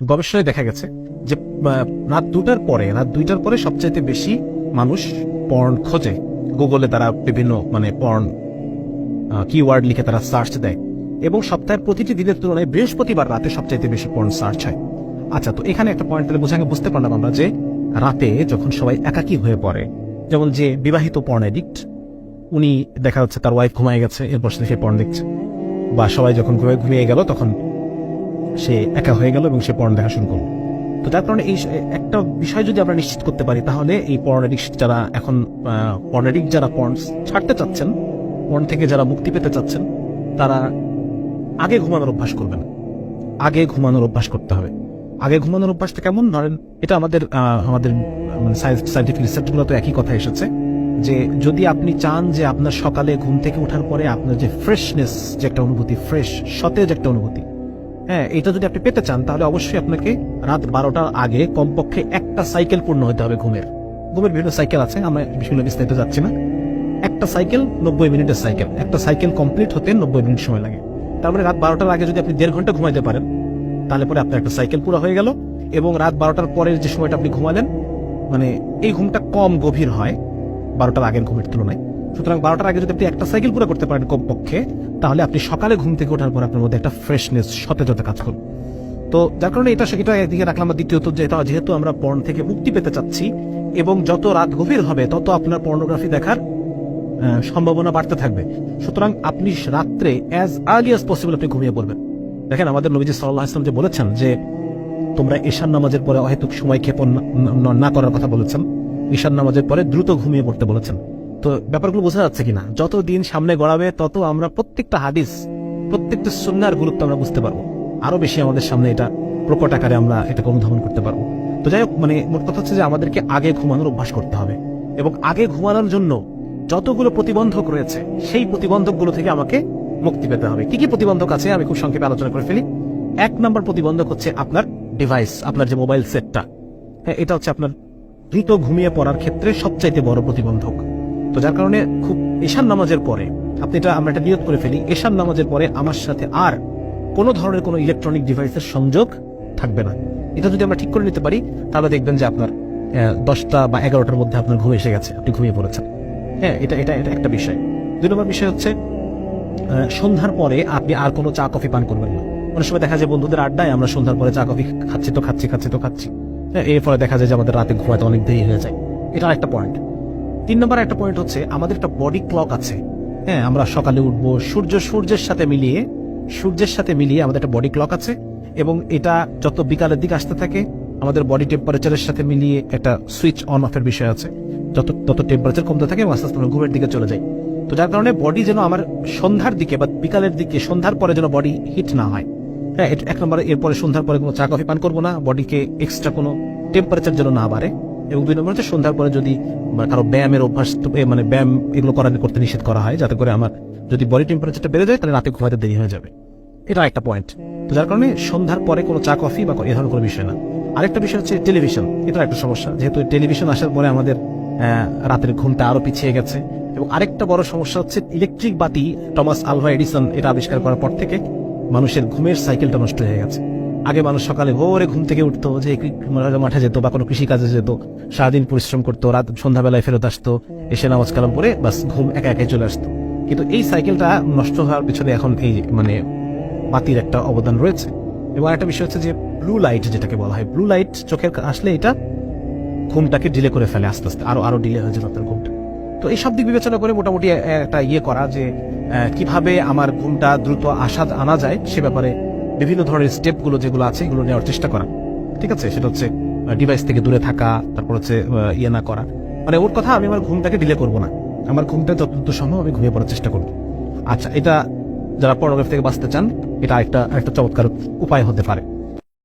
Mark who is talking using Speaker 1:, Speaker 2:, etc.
Speaker 1: গবেষণায় দেখা গেছে যে রাত দুটার পরে, রাত দুইটার পরে সবচাইতে বেশি মানুষ পর্ন খোঁজে। গুগলে তারা বিভিন্ন মানে পর্ন কিওয়ার্ড লিখে তারা সার্চ দেয়। এবং সপ্তাহের প্রতিটি দিনের তুলনায় বৃহস্পতিবার রাতে সবচাইতে বেশি পর্ন সার্চ হয়। আচ্ছা তো এখানে একটা পয়েন্ট তাহলে বোঝা বুঝতে পারলাম আমরা যে, রাতে যখন সবাই একাকী হয়ে পড়ে, যেমন যে বিবাহিত পর্ন এডিক্ট উনি দেখা যাচ্ছে তার ওয়াইফ ঘুমায় গেছে, এরপর সে পর্ন দেখছে। বা সবাই যখন ঘুমিয়ে গেল, তখন সে একা হয়ে গেল এবং সে পর্ন দেখা শুরু করল। তো যার কারণে এই একটা বিষয় যদি আমরা নিশ্চিত করতে পারি, তাহলে এই পর্ন যারা এখন পর্ন এডিক্ট যারা পর্ন ছাড়তে চাচ্ছেন পর্ন থেকে যারা মুক্তি পেতে চাচ্ছেন, তারা আগে ঘুমানোর অভ্যাস করবেন। আগে ঘুমানোর অভ্যাস করতে হবে। আগে ঘুমানোর অভ্যাসটা কেমন? ধরেন, এটা আমাদের আমাদের সাইন্টিফিক রিসার্চগুলো তো একই কথা এসেছে, যে যদি আপনি চান যে আপনার সকালে ঘুম থেকে ওঠার পরে আপনার যে ফ্রেশনেস যে একটা অনুভূতি ফ্রেশ সতেজ একটা অনুভূতি হ্যাঁ এটা যদি আপনি পেতে চান, তাহলে অবশ্যই আপনাকে রাত বারোটার আগে কমপক্ষে একটা সাইকেল পূর্ণ হতে হবে ঘুমের। ঘুমের বিভিন্ন সাইকেল আছে, আমরা বিষয়গুলো বিস্তারিত যাচ্ছি না। একটা সাইকেল নব্বই মিনিটের সাইকেল। একটা সাইকেল কমপ্লিট হতে নব্বই মিনিট সময় লাগে। তার মানে রাত বারোটার আগে যদি আপনি দেড় ঘণ্টা ঘুমাইতে পারেন, তাহলে পরে আপনার একটা সাইকেল পুরো হয়ে গেল এবং রাত বারোটার পরের যে সময়টা আপনি ঘুমালেন মানে এই ঘুমটা কম গভীর হয়, বারোটার আগের ঘুমের তুলনায়। সুতরাং বারোটার আগে যদি আপনি একটা সাইকেল পুরো করতে পারেন কমপক্ষে তাহলে আপনি সকালে ঘুম থেকে ওঠার পর আপনার মধ্যে একটা ফ্রেশনেস সতেজতা কাজ করবে। তো যার কারণে এটা এটা একদিকে রাখলাম দ্বিতীয়ত যেটা যেহেতু আমরা পর্ন থেকে মুক্তি পেতে চাচ্ছি এবং যত রাত গভীর হবে, তত আপনার পর্নোগ্রাফি দেখার সম্ভাবনা বাড়তে থাকবে। সুতরাং আপনি রাত্রে অ্যাজ আর্লি অ্যাজ পসিবল আপনি ঘুমিয়ে পড়বেন। দেখেন আমাদের নবীজি সাল্লাহ ইসলাম যে বলেছেন যে তোমরা ঈশান নামাজের পরে অহেতুক সময় ক্ষেপণ না করার কথা বলেছেন। ঈশান নামাজের পরে দ্রুত ঘুমিয়ে পড়তে বলেছেন। তো ব্যাপারগুলো বোঝা যাচ্ছে কিনা? যত দিন সামনে গড়াবে, তত আমরা প্রত্যেকটা হাদিস, প্রত্যেকটা সুন্নার গুরুত্ব আমরা বুঝতে পারব। আরও বেশি আমাদের সামনে এটা প্রকট আকারে আমরা এটাকে অনুধাবন করতে পারব। তো যাই হোক মানে মোট কথা হচ্ছে যে আমাদেরকে আগে ঘুমানোর অভ্যাস করতে হবে এবং আগে ঘুমানোর জন্য যতগুলো প্রতিবন্ধক রয়েছে, সেই প্রতিবন্ধকগুলো থেকে আমাকে মুক্তি পেতে হবে। কি কি প্রতিবন্ধক আছে? আমি খুব সংক্ষেপে আলোচনা করে ফেলি। এক নম্বর প্রতিবন্ধক হচ্ছে আপনার ডিভাইস আপনার যে মোবাইল সেটটা হ্যাঁ এটা হচ্ছে আপনার দ্রুত ঘুমিয়ে পড়ার ক্ষেত্রে সবচাইতে বড় প্রতিবন্ধক। তো যার কারণে খুব এশান নামাজের পরে আপনি এটা আমরা এটা নিয়ত করে ফেলি এশান নামাজের পরে আমার সাথে আর কোনো ধরনের কোনো ইলেকট্রনিক ডিভাইসের সংযোগ থাকবে না। এটা যদি আমরা ঠিক করে নিতে পারি তাহলে দেখবেন যে আপনার দশটা বা এগারোটার মধ্যে আপনার ঘুম এসে গেছে আপনি ঘুমিয়ে পড়েছেন। হ্যাঁ এটা এটা এটা একটা বিষয়। দুই নম্বর বিষয় হচ্ছে সন্ধ্যার পরে আপনি আর কোনো চা কফি পান করবেন না। অনেক সময় দেখা যায় বন্ধুদের আড্ডায় আমরা সন্ধ্যার পরে চা কফি খাচ্ছি তো খাচ্ছি খাচ্ছি তো খাচ্ছি। হ্যাঁ, এর ফলে দেখা যায় যে আমাদের রাতে ঘুমাতে অনেক দেরি হয়ে যায়। এটা একটা পয়েন্ট তিন নম্বর একটা পয়েন্ট হচ্ছে, আমাদের একটা বডি ক্লক আছে। হ্যাঁ আমরা সকালে উঠবো, সূর্য সূর্যের সাথে মিলিয়ে, সূর্যের সাথে মিলিয়ে আমাদের একটা বডি ক্লক আছে এবং এটা যত বিকালের দিকে আসতে থাকে, আমাদের বডি টেম্পারেচারের সাথে মিলিয়ে একটা সুইচ অন অফের বিষয় আছে। যত, তত টেম্পারেচার কমতে থাকে এবং আস্তে আস্তে আমরা ঘুমের দিকে চলে যাই। তো যার কারণে বডি যেন আমার সন্ধ্যার দিকে বা বিকালের দিকে, সন্ধ্যার পরে যেন বডি হিট না হয়। হ্যাঁ এক নম্বরে, এরপরে সন্ধ্যার পরে কোনো চা কফি পান করব না। বডিকে এক্সট্রা কোনো টেম্পারেচার যেন না বাড়ে। এবং দুই নম্বর হচ্ছে সন্ধ্যার পরে যদি কারও ব্যায়ামের অভ্যাস মানে ব্যায়াম এগুলো করা করতে নিষেধ করা হয়, যাতে করে আমার যদি বডি টেম্পারেচারটা বেড়ে যায়, তাহলে রাতে ঘুমাতে দেরি হয়ে যাবে। এটা একটা পয়েন্ট তো যার কারণে সন্ধ্যার পরে কোনো চা কফি বা এ ধরনের কোনো বিষয় না। আরেকটা বিষয় হচ্ছে টেলিভিশন এটা একটা সমস্যা। যেহেতু টেলিভিশন আসার পরে আমাদের রাতের ঘুমটা আরও পিছিয়ে গেছে। এবং আরেকটা বড় সমস্যা হচ্ছে ইলেকট্রিক বাতি টমাস আলভা এডিসন এটা আবিষ্কার করার পর থেকে মানুষের ঘুমের সাইকেলটা নষ্ট হয়ে গেছে। আগে মানুষ সকালে ভোরে ঘুম থেকে উঠতো যে মাঠে যেত বা কোনো কৃষি কাজে যেত, সারাদিন পরিশ্রম করতো, রাত সন্ধ্যাবেলায় ফেরত আসতো, এসে নামাজ কালাম পরে বাস ঘুম একা একাই চলে আসতো। কিন্তু এই সাইকেলটা নষ্ট হওয়ার পিছনে এখন এই মানে বাতির একটা অবদান রয়েছে। এবং একটা বিষয় হচ্ছে যে ব্লু লাইট যেটাকে বলা হয় ব্লু লাইট চোখের আসলে এটা ঘুমটাকে ডিলে করে ফেলে আস্তে আস্তে, আরও আরও ডিলে হয়ে যায় আপনার ঘুমটা। তো এই সব দিক বিবেচনা করে মোটামুটি একটা ইয়ে করা যে কীভাবে আমার ঘুমটা দ্রুত আসা আনা যায় সে ব্যাপারে বিভিন্ন ধরনের স্টেপগুলো যেগুলো আছে, এগুলো নেওয়ার চেষ্টা করা। ঠিক আছে? সেটা হচ্ছে ডিভাইস থেকে দূরে থাকা, তারপর হচ্ছে ইয়ে না করা। মানে ওর কথা আমি আমার ঘুমটাকে ডিলে করব না। আমার ঘুমটা যতদূর সম্ভব আমি ঘুমিয়ে পড়ার চেষ্টা করব। আচ্ছা এটা যারা পর্নোগ্রাফি থেকে বাঁচতে চান, এটা একটা একটা চমৎকার উপায় হতে পারে।